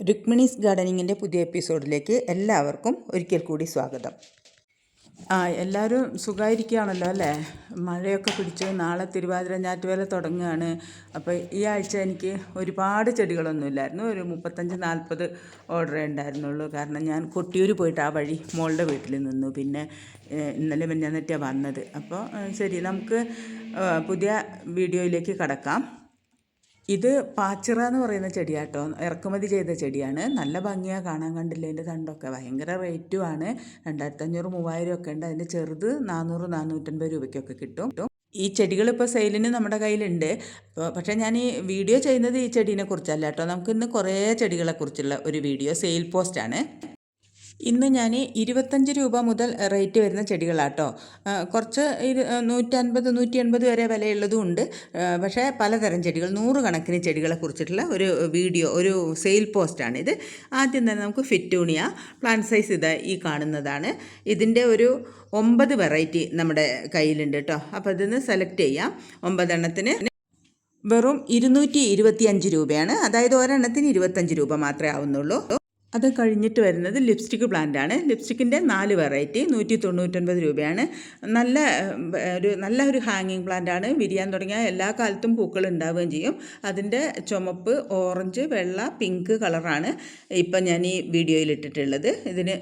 രുക്മിണീസ് ഗാർഡനിങ്ങിന്റെ പുതിയ എപ്പിസോഡിലേക്ക് എല്ലാവർക്കും ഒരിക്കൽ കൂടി സ്വാഗതം. ആ എല്ലാവരും സുഖമായിരിക്കുകയാണല്ലോ അല്ലേ? മഴയൊക്കെ പിടിച്ച് നാളെ തിരുവാതിര ഞാറ്റുവേല തുടങ്ങുകയാണ്. അപ്പോൾ ഈ ആഴ്ച എനിക്ക് ഒരുപാട് ചെടികളൊന്നും ഇല്ലായിരുന്നു. ഒരു മുപ്പത്തഞ്ച് നാൽപ്പത് ഓർഡറേ ഉണ്ടായിരുന്നുള്ളൂ. കാരണം ഞാൻ കൊട്ടിയൂർ പോയിട്ട് ആ വഴി മോളുടെ വീട്ടിൽ നിന്നു. പിന്നെ ഇന്നലെ മിഞ്ഞാന്നെറ്റിയാണ് വന്നത്. അപ്പോൾ ശരി നമുക്ക് പുതിയ വീഡിയോയിലേക്ക് കടക്കാം. ഇത് പാച്ചിറ എന്ന് പറയുന്ന ചെടിയാട്ടോ. ഇറക്കുമതി ചെയ്ത ചെടിയാണ്. നല്ല ഭംഗിയാണ് കാണാൻ കണ്ടില്ല അതിന്റെ തണ്ടൊക്കെ. ഭയങ്കര റേറ്റുമാണ് രണ്ടായിരത്തഞ്ഞൂറ് മൂവായിരം ഒക്കെ ഉണ്ട്. അതിന്റെ ചെറുത് നാനൂറ് നാനൂറ്റൻപത് രൂപയ്ക്കൊക്കെ കിട്ടും. ഈ ചെടികൾ ഇപ്പോൾ സെയിലിന് നമ്മുടെ കയ്യിലുണ്ട്. പക്ഷേ ഞാൻ ഈ വീഡിയോ ചെയ്യുന്നത് ഈ ചെടീനെ കുറിച്ചല്ല കേട്ടോ. നമുക്ക് ഇന്ന് കുറേ ചെടികളെക്കുറിച്ചുള്ള ഒരു വീഡിയോ സെയിൽ പോസ്റ്റാണ് ഇന്ന് ഞാൻ ഇരുപത്തഞ്ച് രൂപ മുതൽ റേറ്റ് വരുന്ന ചെടികളാട്ടോ. കുറച്ച് ഇരു നൂറ്റൻപത് നൂറ്റി എൺപത് വരെ വിലയുള്ളതും ഉണ്ട്. പക്ഷേ പലതരം ചെടികൾ നൂറുകണക്കിന് ചെടികളെ കുറിച്ചിട്ടുള്ള ഒരു വീഡിയോ ഒരു സെയിൽ പോസ്റ്റാണ് ഇത്. ആദ്യം തന്നെ നമുക്ക് ഫിറ്റൂണിയ പ്ലാന്റ് സൈസ് ഇത് ഈ കാണുന്നതാണ്. ഇതിന്റെ ഒരു ഒമ്പത് വെറൈറ്റി നമ്മുടെ കയ്യിലുണ്ട് കേട്ടോ അപ്പോൾ ഇതിന്ന് സെലക്ട് ചെയ്യാം. ഒമ്പതെണ്ണത്തിന് വെറും ഇരുന്നൂറ്റി ഇരുപത്തിയഞ്ച് രൂപയാണ്. അതായത് ഒരെണ്ണത്തിന് ഇരുപത്തഞ്ച് രൂപ മാത്രമേ ആവുന്നുള്ളൂ. അത് കഴിഞ്ഞിട്ട് വരുന്നത് ലിപ്സ്റ്റിക് പ്ലാന്റ് ആണ് ലിപ്സ്റ്റിക്കിന്റെ നാല് വെറൈറ്റി നൂറ്റി തൊണ്ണൂറ്റൊൻപത് രൂപയാണ്. നല്ല ഒരു നല്ല ഒരു ഹാങ്ങിങ് പ്ലാന്റ് ആണ് വിരിയാൻ തുടങ്ങിയ എല്ലാ കാലത്തും പൂക്കൾ ഉണ്ടാവുകയും ചെയ്യും. അതിന്റെ ചുമപ്പ് ഓറഞ്ച് വെള്ള പിങ്ക് കളറാണ് ഇപ്പം ഞാൻ ഈ വീഡിയോയിൽ ഇട്ടിട്ടുള്ളത്. ഇതിന്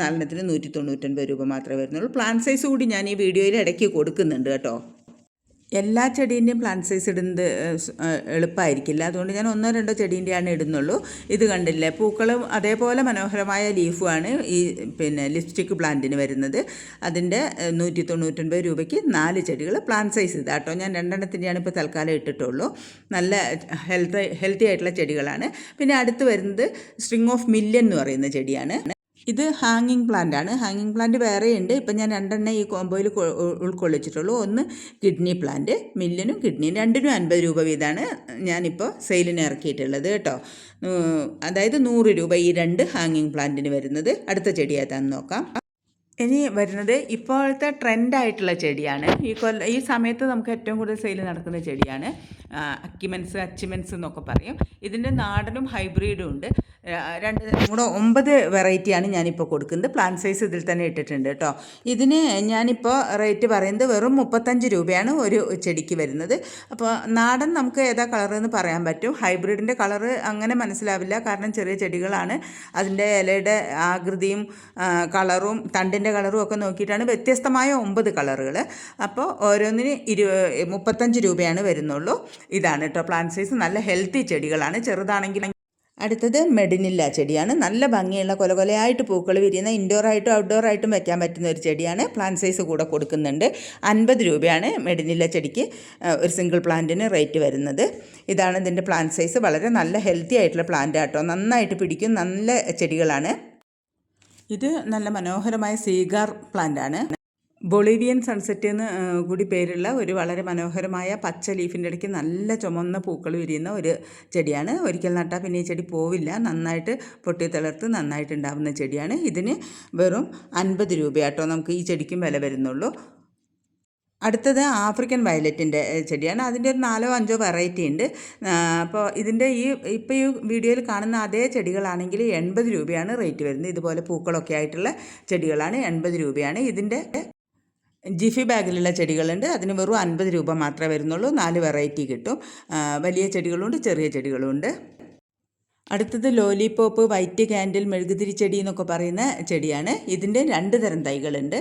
നാലെണ്ണത്തിന് നൂറ്റി തൊണ്ണൂറ്റൊൻപത് രൂപ മാത്രമേ വരുന്നുള്ളൂ. പ്ലാന്റ് സൈസ് കൂടി ഞാൻ ഈ വീഡിയോയിൽ ഇടയ്ക്ക് കൊടുക്കുന്നുണ്ട് കേട്ടോ. എല്ലാ ചെടീന്റെയും പ്ലാന്റ് സൈസ് ഇടുന്നത് എളുപ്പമായിരിക്കില്ല അതുകൊണ്ട് ഞാൻ ഒന്നോ രണ്ടോ ചെടീന്റെയാണ് ഇടുന്നുള്ളൂ. ഇത് കണ്ടില്ലേ? പൂക്കളും അതേപോലെ മനോഹരമായ ലീഫുമാണ് ഈ പിന്നെ ലിപ്സ്റ്റിക് പ്ലാന്റിന് വരുന്നത്. അതിന്റെ നൂറ്റി തൊണ്ണൂറ്റൊൻപത് രൂപയ്ക്ക് നാല് ചെടികൾ പ്ലാന്റ് സൈസ് ഇതാട്ടോ ഞാൻ രണ്ടെണ്ണത്തിന്റെയാണ് ഇപ്പോൾ തൽക്കാലം ഇട്ടിട്ടുള്ളൂ. നല്ല ഹെൽത്ത് ഹെൽത്തി ആയിട്ടുള്ള ചെടികളാണ്. പിന്നെ അടുത്ത് വരുന്നത് സ്ട്രിങ് ഓഫ് മില്യൻ എന്ന് പറയുന്ന ചെടിയാണ്. ഇത് ഹാങ്ങിങ് പ്ലാന്റ് ആണ്. ഹാങ്ങിങ് പ്ലാന്റ് വേറെയുണ്ട്. ഇപ്പം ഞാൻ രണ്ടെണ്ണം ഈ കോമ്പോയിൽ ഉൾക്കൊള്ളിച്ചിട്ടുള്ളൂ. ഒന്ന് കിഡ്നി പ്ലാന്റ് മില്ലിനും കിഡ്നിയും രണ്ടിനും അൻപത് രൂപ വീതമാണ് ഞാനിപ്പോൾ സെയിലിന് ഇറക്കിയിട്ടുള്ളത് കേട്ടോ. അതായത് നൂറ് രൂപ ഈ രണ്ട് ഹാങ്ങിങ് പ്ലാന്റിന് വരുന്നത്. അടുത്ത ചെടി നോക്കാം. ഇനി വരുന്നത് ഇപ്പോഴത്തെ ട്രെൻഡായിട്ടുള്ള ചെടിയാണ്. ഈ കൊല്ല ഈ സമയത്ത് നമുക്ക് ഏറ്റവും കൂടുതൽ സെയിൽ നടക്കുന്ന ചെടിയാണ്. അക്കിമെൻസ് അച്ചിമെൻസ് എന്നൊക്കെ പറയും. ഇതിന്റെ നാടനും ഹൈബ്രിഡും ഉണ്ട്. രണ്ട് കൂടെ ഒമ്പത് വെറൈറ്റിയാണ് ഞാനിപ്പോൾ കൊടുക്കുന്നത്. പ്ലാന്റ് സൈസ് ഇതിൽ തന്നെ ഇട്ടിട്ടുണ്ട് കേട്ടോ. ഇതിന് ഞാനിപ്പോൾ റേറ്റ് പറയുന്നത് വെറും മുപ്പത്തഞ്ച് രൂപയാണ് ഒരു ചെടിക്ക് വരുന്നത്. അപ്പോൾ നാടൻ നമുക്ക് ഏതാ കളർ എന്ന് പറയാൻ പറ്റും. ഹൈബ്രിഡിന്റെ കളർ അങ്ങനെ മനസ്സിലാവില്ല. കാരണം ചെറിയ ചെടികളാണ്. അതിന്റെ ഇലയുടെ ആകൃതിയും കളറും തണ്ടിന്റെ കളറും ഒക്കെ നോക്കിയിട്ടാണ് വ്യത്യസ്തമായ ഒമ്പത് കളറുകൾ അപ്പോൾ ഓരോന്നിന് ഇരു മുപ്പത്തഞ്ച് രൂപയാണ് വരുന്നുള്ളൂ. ഇതാണ് കേട്ടോ പ്ലാന്റ് സൈസ് നല്ല ഹെൽത്തി ചെടികളാണ്. ചെറുതാണെങ്കിൽ അടുത്തത് മെഡിനില്ല ചെടിയാണ്. നല്ല ഭംഗിയുള്ള കൊല കൊലയായിട്ട് പൂക്കൾ വിരിയുന്ന ഔട്ട്ഡോർ ആയിട്ടും വെക്കാൻ പറ്റുന്ന ഒരു ചെടിയാണ്. പ്ലാന്റ് സൈസ് കൂടെ കൊടുക്കുന്നുണ്ട്. അൻപത് രൂപയാണ് മെഡിനില്ല ചെടിക്ക് ഒരു സിംഗിൾ പ്ലാന്റിന് റേറ്റ് വരുന്നത്. ഇതാണ് ഇതിന്റെ പ്ലാന്റ് സൈസ് വളരെ നല്ല ഹെൽത്തി ആയിട്ടുള്ള പ്ലാന്റ് ആട്ടോ നന്നായിട്ട് പിടിക്കും. നല്ല ചെടികളാണ്. ഇത് നല്ല മനോഹരമായ സീഗാർ പ്ലാന്റാണ് ബൊളീവിയൻ സൺസെറ്റ് എന്ന് കൂടി പേരുള്ള ഒരു വളരെ മനോഹരമായ പച്ച ലീഫിന്റെ ഇടയ്ക്ക് നല്ല ചുമന്ന പൂക്കൾ വിരിയുന്ന ഒരു ചെടിയാണ്. ഒരിക്കൽ നട്ടാൽ പിന്നെ ഈ ചെടി പോവില്ല. നന്നായിട്ട് പൊട്ടി തിളർത്ത് നന്നായിട്ട് ഉണ്ടാവുന്ന ചെടിയാണ്. ഇതിന് വെറും അൻപത് രൂപയാട്ടോ നമുക്ക് ഈ ചെടിക്കും വില വരുന്നുള്ളൂ. അടുത്തത് ആഫ്രിക്കൻ വയലറ്റിന്റെ ചെടിയാണ്. അതിന്റെ ഒരു നാലോ അഞ്ചോ വെറൈറ്റി ഉണ്ട്. അപ്പോൾ ഇതിന്റെ ഈ ഇപ്പോൾ ഈ വീഡിയോയിൽ കാണുന്ന അതേ ചെടികളാണെങ്കിൽ എൺപത് രൂപയാണ് റേറ്റ് വരുന്നത്. ഇതുപോലെ പൂക്കളൊക്കെ ആയിട്ടുള്ള ചെടികളാണ് എൺപത് രൂപയാണ്. ഇതിന്റെ ജിഫി ബാഗിലുള്ള ചെടികളുണ്ട്. അതിന് വെറും അൻപത് രൂപ മാത്രമേ വരുന്നുള്ളൂ. നാല് വെറൈറ്റി കിട്ടും. വലിയ ചെടികളുണ്ട് ചെറിയ ചെടികളുണ്ട്. അടുത്തത് ലോലിപോപ്പ് വൈറ്റ് കാൻഡിൽ മെഴുകുതിരി ചെടി എന്നൊക്കെ പറയുന്ന ചെടിയാണ്. ഇതിന്റെ രണ്ട് തരം തൈകളുണ്ട്.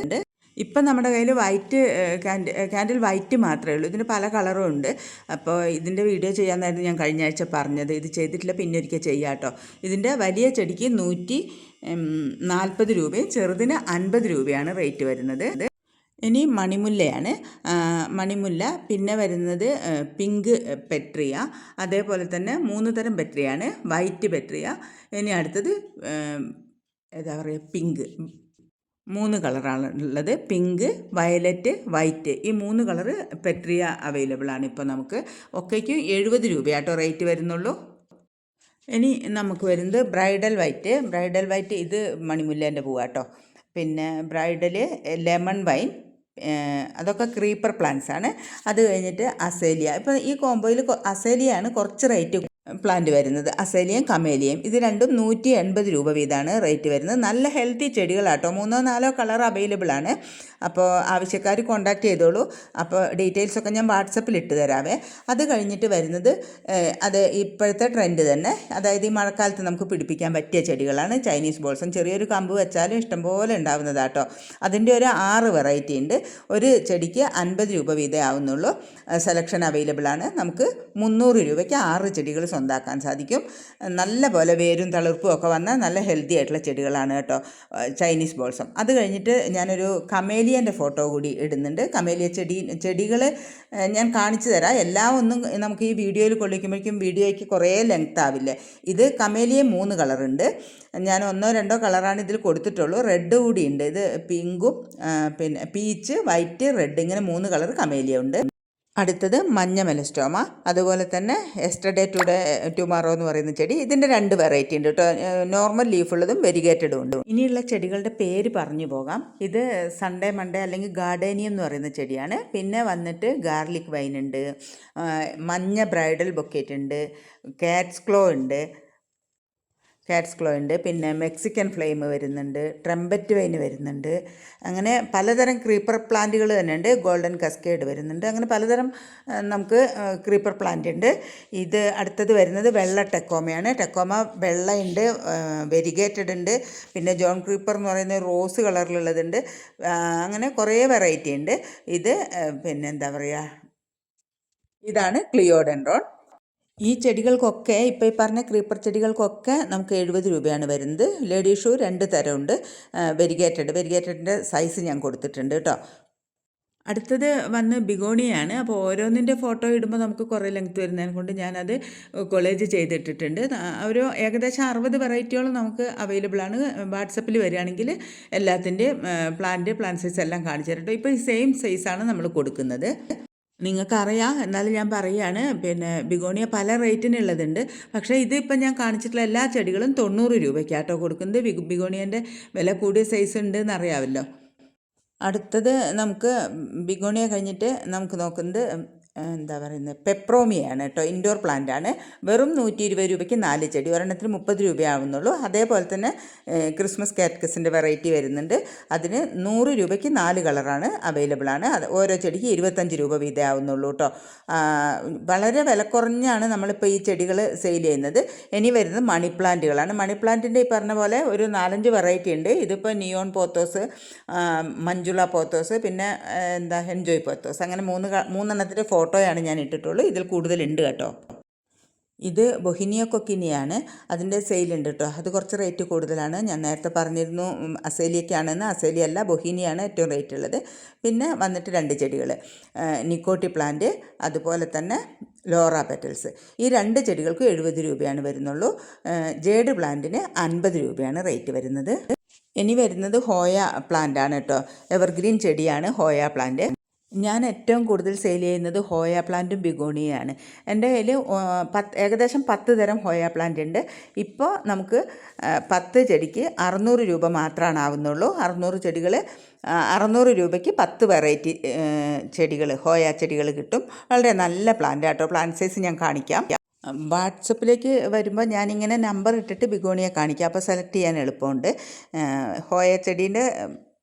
ഇപ്പം നമ്മുടെ കയ്യിൽ വൈറ്റ് ക്യാൻഡിൽ ക്യാൻഡിൽ വൈറ്റ് മാത്രമേ ഉള്ളൂ. ഇതിന് പല കളറും ഉണ്ട്. അപ്പോൾ ഇതിന്റെ വീഡിയോ ചെയ്യാമെന്നായിരുന്നു ഞാൻ കഴിഞ്ഞ ആഴ്ച പറഞ്ഞത്. ഇത് ചെയ്തിട്ടില്ല പിന്നെ ഒരിക്കൽ ചെയ്യാം കേട്ടോ ഇതിന്റെ വലിയ ചെടിക്ക് നൂറ്റി നാൽപ്പത് രൂപയും ചെറുതിന് അൻപത് രൂപയാണ് റേറ്റ് വരുന്നത്. ഇനി മണിമുല്ലയാണ്. മണിമുല്ല പിന്നെ വരുന്നത് പിങ്ക് പെട്രിയ. അതേപോലെ തന്നെ മൂന്ന് തരം പെട്രിയാണ്. White Petrea. ഇനി അടുത്തത് എന്താ പറയുക പിങ്ക്. മൂന്ന് കളറാണ് ഉള്ളത്. Pink violet white. ഈ മൂന്ന് കളറ് പെട്രിയ അവൈലബിൾ ആണ് ഇപ്പോൾ നമുക്ക്. ഒക്കെയ്ക്ക് എഴുപത് രൂപയാട്ടോ റേറ്റ് വരുന്നുള്ളൂ. ഇനി നമുക്ക് വരുന്നത് ബ്രൈഡൽ വൈറ്റ്. ബ്രൈഡൽ വൈറ്റ് ഇത് മണിമുല്ലേന്റെ പൂവാട്ടോ. പിന്നെ ബ്രൈഡൽ ലെമൺ വൈൻ. അതൊക്കെ ക്രീപ്പർ പ്ലാന്റ്സ് ആണ്. അത് കഴിഞ്ഞിട്ട് അസേലിയ. ഇപ്പോൾ ഈ കോമ്പോയിൽ അസേലിയാണ് കുറച്ച് റേറ്റ് പ്ലാന്റ് വരുന്നത്. അസേലിയം കമേലിയം ഇത് രണ്ടും നൂറ്റി എൺപത് രൂപ വീതമാണ് റേറ്റ് വരുന്നത്. നല്ല ഹെൽത്തി ചെടികളാട്ടോ. മൂന്നോ നാലോ കളർ അവൈലബിൾ ആണ്. അപ്പോൾ ആവശ്യക്കാർ കോൺടാക്ട് ചെയ്തോളൂ. അപ്പോൾ ഡീറ്റെയിൽസ് ഒക്കെ ഞാൻ വാട്സപ്പിൽ ഇട്ട് തരാവേ. അത് കഴിഞ്ഞിട്ട് വരുന്നത് അത് ഇപ്പോഴത്തെ ട്രെൻഡ് തന്നെ. അതായത് ഈ മഴക്കാലത്ത് നമുക്ക് പിടിപ്പിക്കാൻ പറ്റിയ ചെടികളാണ്. ചൈനീസ് ബോൾസം ചെറിയൊരു കമ്പ് വെച്ചാലും ഇഷ്ടംപോലെ ഉണ്ടാവുന്നതാട്ടോ. അതിന്റെ ഒരു ആറ് വെറൈറ്റി ഉണ്ട്. ഒരു ചെടിക്ക് അൻപത് രൂപ വീതമേ ആവുന്നുള്ളൂ. സെലക്ഷൻ അവൈലബിൾ ആണ്. നമുക്ക് മുന്നൂറ് രൂപയ്ക്ക് ആറ് ചെടികൾ സ്വന്താക്കാൻ സാധിക്കും. നല്ല പോലെ വേരും തളിർപ്പും ഒക്കെ വന്ന നല്ല ഹെൽത്തി ആയിട്ടുള്ള ചെടികളാണ് കേട്ടോ ചൈനീസ് ബോൾസം അത് കഴിഞ്ഞിട്ട് ഞാനൊരു കമേലിയന്റെ ഫോട്ടോ കൂടി ഇടുന്നുണ്ട്. കമേലിയ ചെടി ചെടികൾ ഞാൻ കാണിച്ചു തരാം. എല്ലാം ഒന്നും നമുക്ക് ഈ വീഡിയോയിൽ കൊള്ളിക്കുമ്പോഴേക്കും വീഡിയോയ്ക്ക് കുറേ ലെങ്ത് ആവില്ലേ? ഇത് കമേലിയ മൂന്ന് കളറുണ്ട് ഞാൻ ഒന്നോ രണ്ടോ കളറാണ് ഇതിൽ കൊടുത്തിട്ടുള്ളൂ. റെഡ് കൂടി ഉണ്ട്. ഇത് പിങ്കും പിന്നെ പീച്ച് വൈറ്റ് റെഡ് ഇങ്ങനെ മൂന്ന് കളർ കമേലിയ ഉണ്ട്. അടുത്തത് മഞ്ഞ മെലസ്റ്റോമ. അതുപോലെ തന്നെ എസ്റ്റർഡേ ടുഡേ ടുമാറോ എന്ന് പറയുന്ന ചെടി. ഇതിന്റെ രണ്ട് വെറൈറ്റി ഉണ്ട് കേട്ടോ. നോർമൽ ലീഫുള്ളതും വെരിഗേറ്റഡും ഉണ്ട്. ഇനിയുള്ള ചെടികളുടെ പേര് പറഞ്ഞു പോകാം. ഇത് സൺഡേ മൺഡേ അല്ലെങ്കിൽ ഗാർഡേനിയം എന്ന് പറയുന്ന ചെടിയാണ്. പിന്നെ വന്നിട്ട് ഗാർലിക് വൈൻ ഉണ്ട്. മഞ്ഞ ബ്രൈഡൽ ബൊക്കേറ്റ് ഉണ്ട്. കാറ്റ്സ് ക്ലോ ഉണ്ട്. കാറ്റ്സ് ക്ലോ ഉണ്ട് പിന്നെ മെക്സിക്കൻ ഫ്ലെയിം വരുന്നുണ്ട് ട്രംപറ്റ് വൈൻ വരുന്നുണ്ട് അങ്ങനെ പലതരം ക്രീപ്പർ പ്ലാന്റുകൾ തന്നെ ഉണ്ട് ഗോൾഡൻ കസ്കേഡ് വരുന്നുണ്ട് അങ്ങനെ പലതരം നമുക്ക് ക്രീപ്പർ പ്ലാന്റ് ഉണ്ട്. ഇത് അടുത്തത് വരുന്നത് വെള്ള ടെക്കോമയാണ് ടെക്കോമ വെള്ളയുണ്ട് വെരിഗേറ്റഡ് ഉണ്ട് പിന്നെ ജോൺ ക്രീപ്പർ എന്ന് പറയുന്ന റോസ് കളറിലുള്ളതുണ്ട് അങ്ങനെ കുറേ വെറൈറ്റി ഉണ്ട്. ഇത് പിന്നെ എന്താ പറയുക ഇതാണ് ക്ലിയോഡെൻഡ്രോൺ ഈ ചെടികൾക്കൊക്കെ ഇപ്പോൾ ഈ പറഞ്ഞ ക്രീപ്പർ ചെടികൾക്കൊക്കെ നമുക്ക് എഴുപത് രൂപയാണ് വരുന്നത്. ലേഡി ഷൂ രണ്ട് തരമുണ്ട്. വെരിഗേറ്റഡ് വെരിഗേറ്റഡിന്റെ സൈസ് ഞാൻ കൊടുത്തിട്ടുണ്ട് കേട്ടോ. അടുത്തത് വന്ന് ബിഗോണിയാണ്. അപ്പോൾ ഓരോന്നിന്റെ ഫോട്ടോ ഇടുമ്പോൾ നമുക്ക് കുറേ ലെങ്ത് വരുന്നതിനെ കൊണ്ട് ഞാനത് കൊളേജ് ചെയ്തിട്ടിട്ടുണ്ട്. ഒരു ഏകദേശം അറുപത് വെറൈറ്റിയോളം നമുക്ക് അവൈലബിൾ ആണ്. വാട്സപ്പിൽ വരികയാണെങ്കിൽ എല്ലാത്തിന്റെയും പ്ലാന്റ് പ്ലാൻ സൈസ് എല്ലാം കാണിച്ചു തരട്ടോ. ഇപ്പോൾ ഈ സെയിം സൈസാണ് നമ്മൾ കൊടുക്കുന്നത്. നിങ്ങൾക്കറിയാം. എന്നാലും ഞാൻ പറയുകയാണ്. പിന്നെ ബിഗോണിയ പല റേറ്റിനുള്ളതുണ്ട്. പക്ഷേ ഇതിപ്പം ഞാൻ കാണിച്ചിട്ടുള്ള എല്ലാ ചെടികളും തൊണ്ണൂറ് രൂപയ്ക്കാട്ടോ കൊടുക്കുന്നത്. ബിഗ് ബിഗോണിയന്റെ വില കൂടിയ സൈസ് ഉണ്ട് എന്നറിയാമല്ലോ അടുത്തത് നമുക്ക് ബിഗോണിയ കഴിഞ്ഞിട്ട് നമുക്ക് നോക്കുന്നത് എന്താ പറയുന്നത്? പെപ്രോമിയാണ് കേട്ടോ ഇൻഡോർ പ്ലാന്റ് ആണ്. വെറും നൂറ്റി ഇരുപത് രൂപയ്ക്ക് നാല് ചെടി ഒരെണ്ണത്തിന് മുപ്പത് രൂപയാവുന്നുള്ളൂ. അതേപോലെ തന്നെ ക്രിസ്മസ് കാറ്റ്കസിന്റെ വെറൈറ്റി വരുന്നുണ്ട്. അതിന് നൂറ് രൂപയ്ക്ക് നാല് കളറാണ് അവൈലബിൾ ആണ്. അത് ഓരോ ചെടിക്ക് ഇരുപത്തഞ്ച് രൂപ വീതേ ആവുന്നുള്ളൂ കേട്ടോ. വളരെ വില കുറഞ്ഞാണ് നമ്മളിപ്പോൾ ഈ ചെടികൾ സെയിൽ ചെയ്യുന്നത്. ഇനി വരുന്നത് മണി പ്ലാന്റുകളാണ് മണി പ്ലാന്റിന്റെ ഈ പറഞ്ഞ പോലെ ഒരു നാലഞ്ച് വെറൈറ്റി ഉണ്ട്. ഇതിപ്പോൾ നിയോൺ പോത്തോസ് മഞ്ജുള പോത്തോസ് പിന്നെ എന്താ എൻജോയ് പോത്തോസ് അങ്ങനെ മൂന്ന് മൂന്നെണ്ണത്തിന്റെ മൂന്നെണ്ണത്തിന്റെ ഫോട്ടോയാണ് ഞാൻ ഇട്ടിട്ടുള്ളൂ. ഇതിൽ കൂടുതലുണ്ട് കേട്ടോ. ഇത് ബൊഹിനിയ കൊക്കിനിയാണ്. അതിന്റെ സെയിലുണ്ട് കേട്ടോ. അത് കുറച്ച് റേറ്റ് കൂടുതലാണ്. ഞാൻ നേരത്തെ പറഞ്ഞിരുന്നു അസേലിയൊക്കെയാണെന്ന് അസേലിയല്ല ബൊഹിനിയാണ് ഏറ്റവും റേറ്റ് ഉള്ളത്. പിന്നെ വന്നിട്ട് രണ്ട് ചെടികൾ. നിക്കോട്ടി പ്ലാന്റ് അതുപോലെ തന്നെ ലോറ പെറ്റൽസ്. ഈ രണ്ട് ചെടികൾക്കും എഴുപത് രൂപയാണ് വരുന്നുള്ളൂ. ജേഡ് പ്ലാന്റിന് അൻപത് രൂപയാണ് റേറ്റ് വരുന്നത്. ഇനി വരുന്നത് ഹോയ പ്ലാന്റ് ആണ് കേട്ടോ. എവർഗ്രീൻ ചെടിയാണ് ഹോയ പ്ലാന്റ്. ഞാൻ ഏറ്റവും കൂടുതൽ സെയിൽ ചെയ്യുന്നത് ഹോയ പ്ലാന്റും ബിഗോണിയാണ് എന്റെ കയ്യിൽ പത്ത് ഏകദേശം പത്ത് തരം ഹോയ പ്ലാന്റ് ഉണ്ട്. ഇപ്പോൾ നമുക്ക് പത്ത് ചെടിക്ക് അറുന്നൂറ് രൂപ മാത്രമാണ് ആവുന്നുള്ളൂ. അറുന്നൂറ് ചെടികൾ അറുന്നൂറ് രൂപയ്ക്ക് പത്ത് വെറൈറ്റി ചെടികൾ ഹോയ ചെടികൾ കിട്ടും. വളരെ നല്ല പ്ലാന്റ് ആട്ടോ. പ്ലാന്റ് സൈസ് ഞാൻ കാണിക്കാം. വാട്സപ്പിലേക്ക് വരുമ്പോൾ ഞാനിങ്ങനെ നമ്പർ ഇട്ടിട്ട് ബിഗോണിയെ കാണിക്കാം. അപ്പോൾ സെലക്ട് ചെയ്യാൻ എളുപ്പമുണ്ട്. ഹോയ ചെടീന്റെ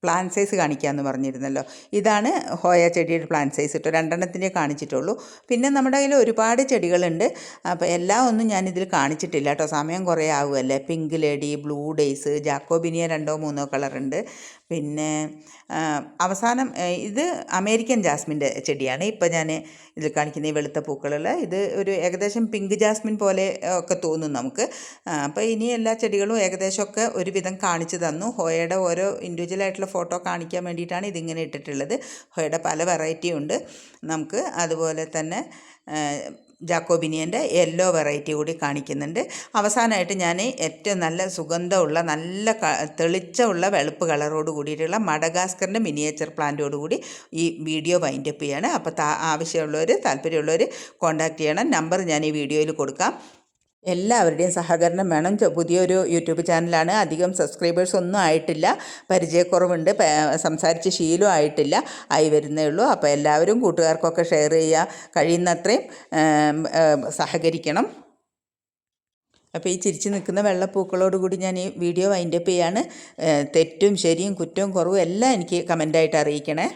പ്ലാൻ സൈസ് കാണിക്കാമെന്ന് പറഞ്ഞിരുന്നല്ലോ. ഇതാണ് ഹോയ ചെടിയുടെ പ്ലാൻ സൈസ് ഇട്ടോ രണ്ടെണ്ണത്തിന്റെ കാണിച്ചിട്ടുള്ളൂ. പിന്നെ നമ്മുടെ കയ്യിൽ ഒരുപാട് ചെടികളുണ്ട്. അപ്പോൾ എല്ലാം ഒന്നും ഞാനിതിൽ കാണിച്ചിട്ടില്ല കേട്ടോ സമയം കുറേ ആവുമല്ലേ pink lady blue daze jacobinia രണ്ടോ മൂന്നോ കളറുണ്ട് പിന്നെ അവസാനം ഇത് അമേരിക്കൻ ജാസ്മിന്റെ ചെടിയാണ്. ഇപ്പോൾ ഞാൻ ഇതിൽ കാണിക്കുന്ന ഈ വെളുത്ത പൂക്കളുള്ള ഇത് ഒരു ഏകദേശം പിങ്ക് ജാസ്മിൻ പോലെ ഒക്കെ തോന്നും നമുക്ക്. അപ്പോൾ ഇനി എല്ലാ ചെടികളും ഏകദേശമൊക്കെ ഒരുവിധം കാണിച്ചു തന്നു. ഹോയയുടെ ഓരോ ഇൻഡിവിജ്വൽ ഫോട്ടോ കാണിക്കാൻ വേണ്ടിയിട്ടാണ് ഇതിങ്ങനെ ഇട്ടിട്ടുള്ളത്. ഹോയയുടെ പല വെറൈറ്റി ഉണ്ട്. നമുക്ക് അതുപോലെ തന്നെ ജാക്കോബിനിയന്റെ യെല്ലോ വെറൈറ്റി കൂടി കാണിക്കുന്നുണ്ട്. അവസാനമായിട്ട് ഞാൻ ഏറ്റവും നല്ല സുഗന്ധമുള്ള നല്ല തെളിച്ചമുള്ള വെളുപ്പ് കളറോട് കൂടിയിട്ടുള്ള മഡഗാസ്കറിന്റെ മിനിയേച്ചർ പ്ലാന്റോട് കൂടി ഈ വീഡിയോ വൈൻഡപ്പ് ചെയ്യാണ്. അപ്പോൾ താ ആവശ്യമുള്ളവർ താല്പര്യമുള്ളവർ കോൺടാക്റ്റ് ചെയ്യണം. നമ്പർ ഞാൻ ഈ വീഡിയോയിൽ കൊടുക്കാം. എല്ലാവരുടെയും സഹകരണം വേണം. പുതിയൊരു യൂട്യൂബ് ചാനലാണ്. അധികം സബ്സ്ക്രൈബേഴ്സ് ഒന്നും ആയിട്ടില്ല. പരിചയക്കുറവുണ്ട്. സംസാരിച്ച് ശീലവും ആയിട്ടില്ല. ആയി വരുന്നേ ഉള്ളൂ. അപ്പോൾ എല്ലാവരും കൂട്ടുകാർക്കൊക്കെ ഷെയർ ചെയ്യുക കഴിയുന്നത്രയും സഹകരിക്കണം. അപ്പോൾ ഈ ചിരിച്ച് നിൽക്കുന്ന വെള്ളപ്പൂക്കളോട് കൂടി ഞാൻ ഈ വീഡിയോ വൈൻഡപ്പ് ചെയ്യാണ്. തെറ്റും ശരിയും കുറ്റവും കുറവും എല്ലാം എനിക്ക് കമന്റായിട്ട് അറിയിക്കണേ.